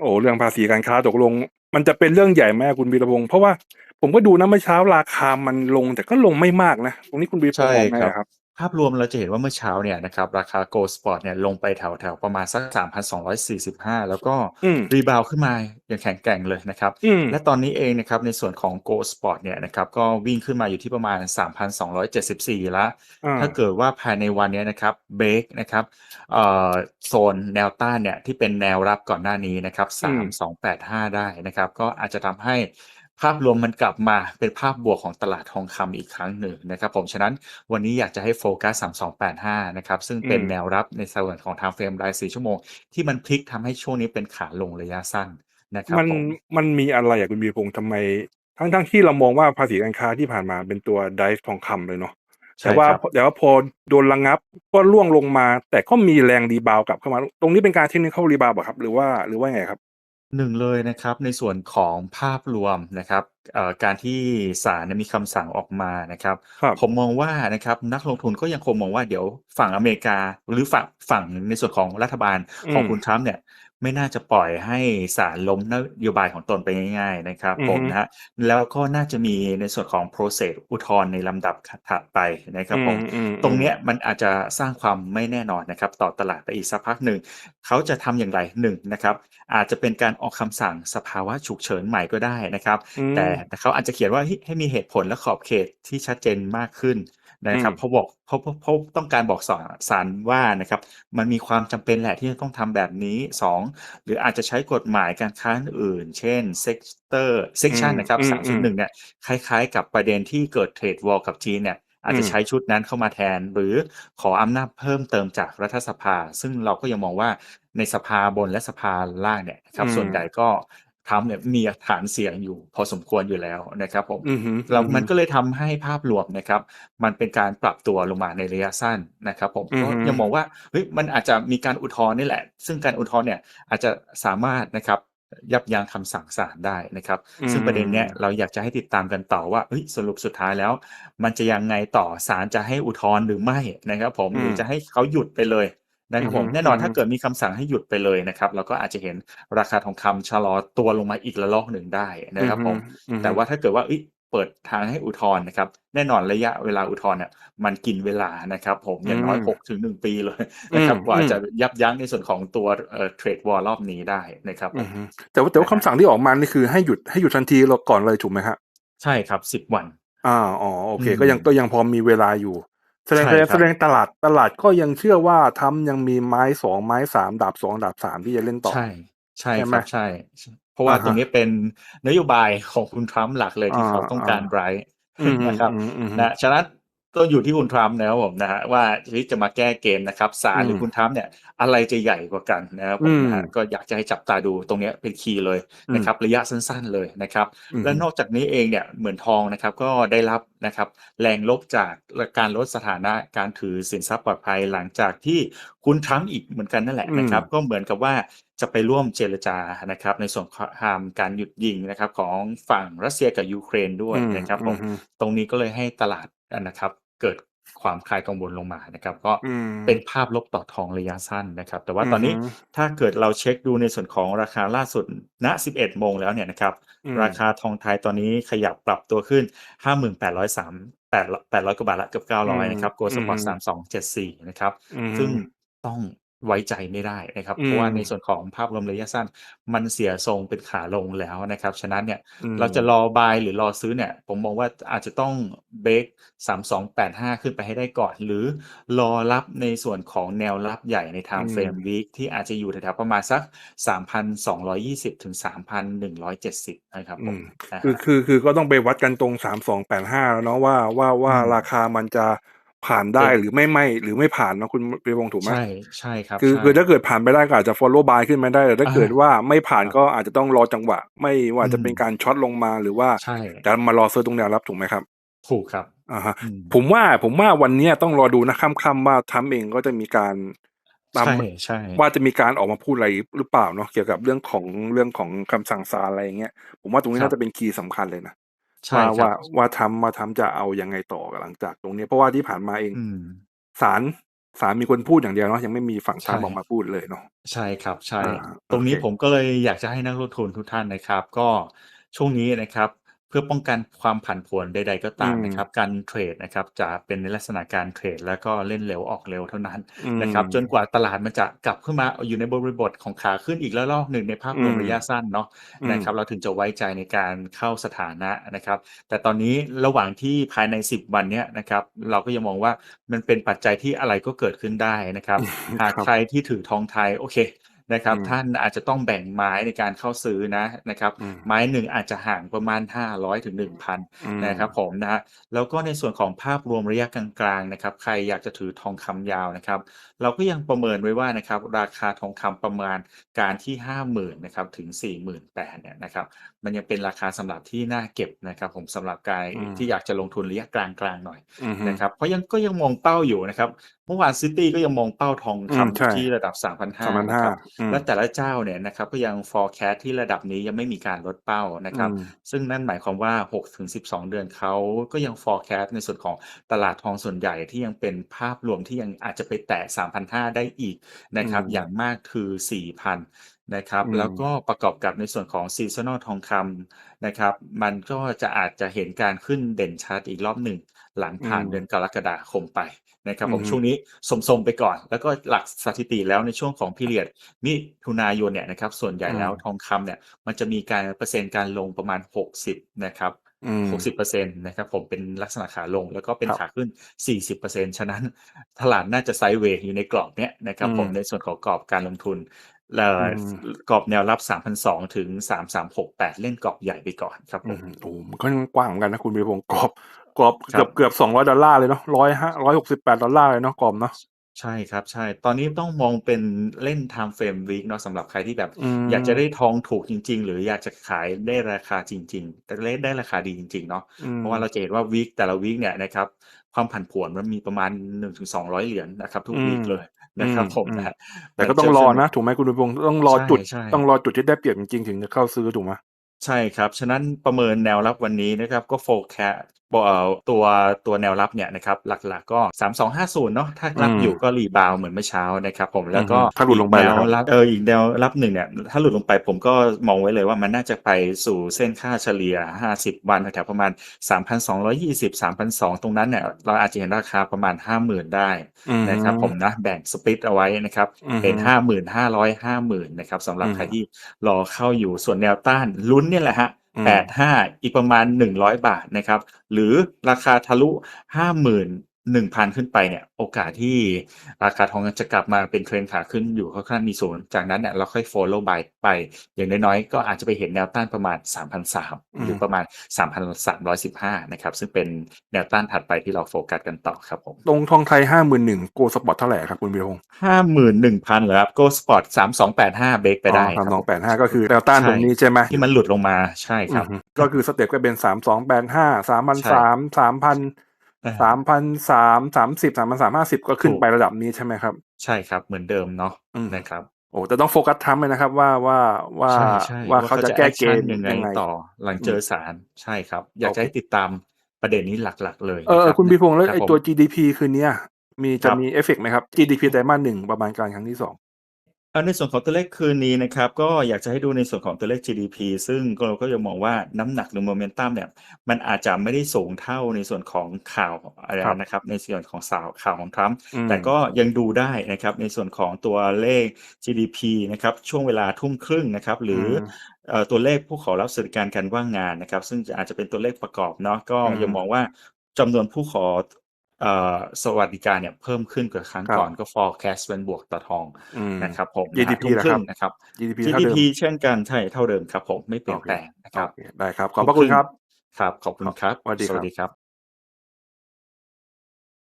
โอ้เรื่องภาษีการค้าตกลง มันจะเป็นเรื่องใหญ่ไหมคุณบีรพงศ์เพราะว่าผมก็ดูนะเมื่อเช้าราคามันลงแต่ก็ลงไม่มากนะตรงนี้คุณบีรพงศ์ใช่มองไงครับอะครับ ภาพรวมเราจะเห็นว่าเมื่อเช้าเนี่ยนะครับราคา Gold Spot เนี่ยลงไปแถวแถวประมาณสัก 3,245 แล้วก็อืมรีบาวขึ้นมาอย่างแข็งแกร่งเลยนะครับอืมและตอนนี้เองนะครับในส่วนของ Gold Spot เนี่ยนะครับก็วิ่งขึ้นมาอยู่ที่ประมาณ 3,274แล้วอ่าถ้าเกิดว่าภายในวันเนี้ยนะครับเบรกนะครับเอ่อโซนแนวต้านเนี่ยที่เป็นแนวรับก่อนหน้านี้นะครับอืม3285 ได้นะครับ ก็อาจจะทำให้ ภาพรวมมันกลับมาเป็นภาพบวกของตลาดทองคำอีกครั้งหนึ่งนะครับผมฉะนั้นวันนี้อยากจะให้โฟกัส 3285 นะครับ ซึ่งเป็นอืมแนวรับในส่วนของ time frame ราย4ชั่วโมง ที่มันพลิกทำให้ช่วงนี้เป็นขาลงระยะสั้นนะครับมันผมมันมีอะไรอะคุณวีรพงศ์ทำไม ทั้งทั้งที่เรามองว่าภาษีการค้าที่ผ่านมาเป็นตัวไดฟ์ทองคำเลยเนาะใช่แต่ว่าครับแต่ว่าพอโดนระงับก็ร่วงลงมา แต่ก็มีแรงรีบาวกลับเข้ามา ตรงนี้เป็นการเทคนิคเข้ารีบาวป่ะครับ หรือว่าหรือว่าไงครับ หนึ่งเลยนะครับในส่วนของภาพรวมนะครับ การที่ศาลเนี่ยมีคำสั่งออกมานะครับครับ ผมมองว่านะครับนักลงทุนก็ยังคงมองว่าเดี๋ยวฝั่งอเมริกาหรือฝั่งฝั่งในส่วนของรัฐบาลอืของมคุณทรัมป์เนี่ยไม่น่าจะปล่อยให้ศาลล้มนโยบายของตนไปง่ายๆนะครับอือผมฮึนะฮะแล้วก็น่าจะมีในส่วนของ process อุทธรณ์ในลำดับถัดไปนะครับอืผมมอืมตรงอืมเนี้ยมันอาจจะสร้างความไม่แน่นอนนะครับ ต่อตลาดไปอีกสักพักหนึ่ง เขาจะทำอย่างไรหนึ่งนะครับ อาจจะเป็นการออกคำสั่งสภาวะฉุกเฉินใหม่ก็ได้นะครับอืมแต่แต่เขาอาจจะเขียนว่าเฮ้ยให้มีเหตุผลและขอบเขตที่ชัดเจนมากขึ้นนะครับอืมเพราะบอกเพราะเพราะเพราะต้องการบอกสารสารว่านะครับ มันมีความจำเป็นแหละที่จะต้องทำแบบนี้สองหรืออาจจะใช้กฎหมายการค้าอื่น เช่นเซกเตอร์เซกชันอืมนะครับอืมสามอืศูนมย์หนึ่งเนี่ยคล้าย ๆ กับประเด็นที่เกิดเทรดวอลกับจีนเนี่ยอาจอืจะมใช้ชุดนั้นเข้ามาแทน หรือขออำนาจเพิ่มเติมจากรัฐสภา ซึ่งเราก็ยังมองว่าในสภาบนและสภาล่างเนี่ยนะครับอืมส่วนใหญ่ก็ ทำเนี่ยมีฐานเสียงอยู่พอสมควรอยู่แล้วนะครับผมอือฮึเราอือฮึมันก็เลยทำให้ภาพรวมนะครับ มันเป็นการปรับตัวลงมาในระยะสั้นนะครับ ผมอือก็ฮึยังมองว่าเฮ้ยมันอาจจะมีการอุทธรณ์นี่แหละ ซึ่งการอุทธรณ์เนี่ยอาจจะสามารถนะครับยับยั้งคำสั่งศาลได้นะครับอืซึ่งประเด็นเนี้ยมเราอยากจะให้ติดตามกันต่อว่าเฮ้ยสรุปสุดท้ายแล้ว มันจะยังไงต่อศาลจะให้อุทธรณ์หรือไม่นะครับ ผมอืหรือมจะให้เขาหยุดไปเลย นะคอืรับอผฮึมแน่นอนอือฮึถ้าเกิดมีคำสั่งให้หยุดไปเลยนะครับเราก็อาจจะเห็นราคาทองคำชะลอตัวลงมาอีกระลอกหนึ่งได้อืนะอครับฮึผมอือแต่ฮึว่าถ้าเกิดว่าเอ้ยเปิดทางให้อุทธรณ์นะครับแน่นอนระยะเวลาอุทธรณ์เนี่ยมันกินเวลานะครับผมอือย่างน้อยม6ถึง1ปีเลยอืนะคมรับกว่าอืมจะยับยั้งในส่วนของตัวเอ่อเทรดวอลรอบนี้ได้นะครับผอือมฮึแต่ว่าแต่ว่านะฮะคำสั่งที่ออกมานี่คือให้หยุดให้หยุดทันทีเราก่อนเลยถูกไหมครับใช่ครับ10วันอาอ๋อโออืเคมก็ยังก็ยังพอมีเวลาอยู่ แสดงใช่แสดงคแสรับดงตลาดตลาดก็ยังเชื่อว่าทรัมป์ยังมีไม้สองไม้สามดาบสองดาบสามที่จะเล่นต่อ ใช่ ใช่ใช่คไหมรับใช่ชเพราะว่าอะตรงฮะนี้เป็นนโยบายของคุณทรัมป์หลักเลยอาที่เขาต้องการๆ Bright อือฮึนะครับ อืออือฮึนะฉะนั้น ต้องอยู่ที่คุณทรัมป์นะครับผมนะฮะว่าที่จะมาแก้เกมนะครับศาอืลหรือมคุณทรัมป์เนี่ยอะไรจะใหญ่กว่ากันนะครับอืผมมนะฮะก็อยากจะให้จับตาดูตรงเนี้ยเป็นคีย์เลยอืนะมครับระยะสั้นๆเลยนะครับอือและฮึนอกจากนี้เองเนี่ยเหมือนทองนะครับก็ได้รับนะครับแรงลบจากการลดสถานะการถือสินทรัพย์ปลอดภัยหลังจากที่คุณทรัมป์อีกเหมือนกันนั่นแหละอืนะมครับ ก็เหมือนกับว่าจะไปร่วมเจรจานะครับในส่วนของการหยุดยิงนะครับของฝั่งรัสเซียกับยูเครนด้วยอืมนะครับอืผอมฮึตรงนี้ก็เลยให้ตลาดนะครับ เกิดความคลายกังวลลงมานะครับ ก็อืมเป็นภาพลบต่อทองระยะสั้นนะครับ แต่ว่าอืตออนฮึนี้ถ้าเกิดเราเช็คดูในส่วนของราคาล่าสุดณ 11 โมงแล้วเนี่ยนะครับอืมราคาทองไทยตอนนี้ขยับปรับตัวขึ้น 5803 800 800กว่าบาทละเกือบอืม900 นะครับ Gold อือ Spot ฮึ3274 นะครับอือฮึซึ่งต้อง ไว้ใจไม่ได้นะครับอืเพราะว่ามในส่วนของภาพรวมระยะสั้น มันเสียทรงเป็นขาลงแล้วนะครับ ฉะนั้นเนี่ยอืเราจะมรอบายหรือรอซื้อเนี่ย ผมมองว่าอาจจะต้องเบรก3285ขึ้นไปให้ได้ก่อน หรือรอรับในส่วนของแนวรับใหญ่ในอื time ม frame week ที่อาจจะอยู่แถวๆประมาณสัก3,220ถึง3,170นะครับอืผมมนะคือฮะคือคือก็ต้องไปวัดกันตรง3285แล้วเนาะว่าว่าอืว่ามราคามันจะ ผ่านได้เป็นหรือไม่ไม่หรือไม่ผ่านเนาะคุณวีรพงศ์ถูกไหมใช่ใช่ครับคือใช่คือถ้าเกิดผ่านไปได้ก็อาจจะ follow buy ขึ้นมาได้แต่ถ้าอาเกิดว่าไม่ผ่านครับก็อาจจะต้องรอจังหวะ ไม่ว่าอืจะเป็นมการช็อตลงมาหรือว่าใช่จะมารอซื้อตรงแนวรับถูกไหมครับถูกครับอะฮะอืมผมว่าผมว่าวันเนี้ยต้องรอดูนะค่ำๆว่าทรัมป์เองก็จะมีการตามใช่ใช่ว่าจะมีการออกมาพูดอะไรหรือเปล่าเนาะเกี่ยวกับเรื่องของเรื่องของคำสั่งศาลอะไรอย่างเงี้ยผมว่าตรงนี้ครัน่าบจะเป็นคีย์สำคัญเลยนะใช่ ว่าครัว่าบว่าทำว่าทำจะเอายังไงต่อหลังจากตรงนี้ เพราะว่าที่ผ่านมาเองอืมศาลศาลมีคนพูดอย่างเดียวเนาะยังไม่มีฝั่งทรัมป์ใช่ออกมาพูดเลยเนาะใช่ครับ ใช่อ่าตรงนี้โอเคผมก็เลยอยากจะให้นักลงทุนทุกท่านนะครับ ก็ช่วงนี้นะครับเพื่อป้องกันความผันผวนใด ๆ ก็ตามอืมนะครับ การเทรดนะครับจะเป็นในลักษณะการเทรด แล้วก็เล่นเร็วออกเร็วเท่านั้นอืมนะครับจนกว่าตลาดมันจะกลับขึ้นมาอยู่ในบริบทของขาขึ้นอีกแล้วรอบหนึ่งในภาพรวมอืมระยะสั้นเนาะอืมนะครับเราถึงจะไว้ใจในการเข้าสถานะนะครับ แต่ตอนนี้ระหว่างที่ภายใน 10 วันเนี้ยนะครับเราก็ยังมองว่ามันเป็นปัจจัยที่อะไรก็เกิดขึ้นได้นะครับหากครับใครที่ถือทองไทยโอเค นะครับอืมท่านอาจจะต้องแบ่งไม้ในการเข้าซื้อนะนะครับอืมไม้หนึ่งอาจจะห่างประมาณ 500ถึง1,000อืมนะครับผมนะฮะแล้วก็ในส่วนของภาพรวมระยะกลางๆนะครับใครอยากจะถือทองคำยาวนะครับ เราก็ยังประเมินไว้ว่านะครับราคาทองคำประมาณการที่ 50,000นะครับถึง 48,000เนี่ยนะครับมันยังเป็นราคาสำหรับที่น่าเก็บนะครับผมสำหรับกายอืมที่อยากจะลงทุนระยะกลางๆหน่อยอืมนะครับเพราะยังก็ยังมองเป้าอยู่นะครับเมื่อวานซิตี้ก็ยังมองเป้าทองอืมใช่คำที่ระดับสามพัน3,500ห้านะครับอืมและแต่ละเจ้าเนี่ยนะครับก็ยัง forecast ที่ระดับนี้ยังไม่มีการลดเป้านะครับอืมซึ่งนั่นหมายความว่า 6-12 เดือนเขาก็ยัง forecast ในส่วนของตลาดทองส่วนใหญ่ที่ยังเป็นภาพรวมที่ยังอาจจะไปแตะ3,500 ได้อีกนะครับอืมอย่างมากคือ 4,000นะครับอืมแล้วก็ประกอบกับในส่วนของ seasonal ทองคำนะครับมันก็จะอาจจะเห็นการขึ้นเด่นชัดอีกรอบหนึ่ง หลังผ่านอืมเดือนกรกฎาคมไป นะครับผมอืมช่วงนี้สมๆไปก่อน แล้วก็หลักสถิติแล้วในช่วงของพีเรียดมิถุนายนเนี่ยนะครับส่วนใหญ่แล้วอืมทองคำเนี่ยมันจะมีการเปอร์เซ็นต์การลงประมาณ 60 นะครับอืม60%นะครับผมเป็นลักษณะขาลงแล้วก็เป็นครับขาขึ้น40%ฉะนั้นตลาดน่าจะไซด์เวย์อยู่ในกรอบเนี้ยนะครับผมอืมในส่วนของกรอบการลงทุนเอ่ออมกรอบแนวรับ3,200ถึง 3,368 เล่นกรอบใหญ่ไปก่อนครับผอืมมโอ้มันก็กว้างเหมือนกันนะคุณวีรพงศ์กรอบ กรอบครัเกือบบเกือบสองร้อยดอลลาร์เลยเนาะร้อยห้าร้อยหกสิบแปดดอลลาร์เลยเนาะกรอบเนาะใช่ครับใช่ ตอนนี้ต้องมองเป็นเล่น time frame week เนาะสำหรับใครที่แบบอืมอยากจะได้ทองถูกจริง ๆ หรืออยากจะขายได้ราคาจริง ๆ แต่เล่นได้ราคาดีจริง ๆ เนาะอืมเพราะว่าเราจะเห็นว่าวีคแต่ละวีคเนี่ยนะครับความผันผวนมันมีประมาณ1-200เหรียญนะครับ ทุกอืมวีคเลยนะครับอืมผมอืมนะฮะแต่ก็ต้องรอนะถูกไหมคุณวีรพงศ์ต้องรอใช่จุดใช่ต้องรอจุดที่ได้เปรียบจริงๆถึงจะเข้าซื้อถูกไหมใช่ครับ ฉะนั้นประเมินแนวรับวันนี้นะครับก็โฟกัสตัวตัวแนวรับเนี่ยนะครับหลักๆก็ 3250 เนาะถ้ารับอืมอยู่ก็รีบาวด์เหมือนเมื่อเช้านะครับผมแล้วก็อือฮึถ้าหลุดลงไปอีกแนล่ะวครับรับเอออีกแนวรับหนึ่งเนี่ยถ้าหลุดลงไปผมก็มองไว้เลยว่ามันน่าจะไปสู่เส้นค่าเฉลี่ย 50 วันแถวๆประมาณ 3,220 3,200 ตรงนั้นเนี่ยเราอาจจะเห็นราคาประมาณ 50,000 ได้อืมนะครับผมนะแบ่งสปลิตเอาไว้นะครับอือฮึเป็น50,000 500 50,000 นะครับสำหรับอืมใครที่รอเข้าอยู่ส่วนแนวต้านลุ้นเนี่ยแหละฮะ แปดห้าอีกประมาณหนึ่งร้อยบาทนะครับ หรือราคาทะลุห้าหมื่น หมื่นหนึ่งพันขึ้นไปเนี่ยโอกาสที่ราคาทองจะกลับมาเป็นเทรนขาขึ้นอยู่ค่อนข้างมีสูงจากนั้นเนี่ยเราค่อย follow by ไป อย่างน้อยๆ ก็อาจจะไปเห็นแนวต้านประมาณ 3,300หรือประมาณ 3,315 นะครับ ซึ่งเป็นแนวต้านถัดไปที่เราโฟกัสกันต่อครับผม ตรงทองไทยห้าหมื่นหนึ่งโกสปอร์ตเท่าไหร่ครับคุณวีรพงศ์ห้าหมื่นหนึ่งพันเหรอครับ go spot สามสองแปดห้าเบรกไปได้คสารัมบสองแปดห้าก็คือแนวต้านตรงนี้ใช่ไหมที่มันหลุดลงมาใช่ครับอืมก็คือสเต็ปก็เป็นสาม สองแปดห้าสามพันใช่สามสามพันอ่าสามพันสามสามสิบสามพันสามห้าสิบก็ขึ้นถูกไประดับนี้ใช่ไหมครับ ใช่ครับเหมือนเดิมเนาะอืมนะครับโอ้แต่ต้องโฟกัสทำเลยนะครับว่าว่าว่าใช่ใช่ว่าเขาจะแก้เกม action ยังไงยังไงต่อหลังเจอสารใช่ครับ อยากจะให้ติดตามประเด็นนี้หลักๆ เลยเออนะคุณพีพงษ์แล้วรับไอ้ผมตัว GDP คืนเนี้ยมีคจะรับมีเอฟเฟกต์ไหมครับ GDP ไตรมาสหนึ่งประมาณการครั้งที่สองเอา ในส่วนของตัวเลขคืนนี้นะครับก็อยากจะให้ดูในส่วนของตัวเลข GDP ซึ่งเราก็ยังมองว่าน้ำหนักหรือโมเมนตัมเนี่ยมันอาจจะไม่ได้สูงเท่าในส่วนของข่าวอะไรครับนะครับ ในส่วนของข่าวข่าวของทรัมป์อืมแต่ก็ยังดูได้นะครับในส่วนของตัวเลข GDP นะครับช่วงเวลาทุ่มครึ่งนะครับหรืออมเอ่อตัวเลขผู้ขอรับสวัสดิการการว่างงานนะครับ ซึ่งอาจจะเป็นตัวเลขประกอบเนาะก็อืมยังมองว่าจำนวนผู้ขอ เอ่อสวัสดิการเนี่ยเพิ่มขึ้นกว่าครั้งครับก่อนก็ forecast เป็นบวกต่อทองอืมนะครับผม GDP นะฮะทุ่มล่ะคครับรึ่งนะครับ GDP เท่าเดิม GDP เช่นกันใช่เท่าเดิมครับผมไม่เปลี่ยนแปลงนะครับโอเคได้ครับ ขอบพระคุณครับ ครับ ขอบคุณครับ สวัสดีครับสวัสดีครับ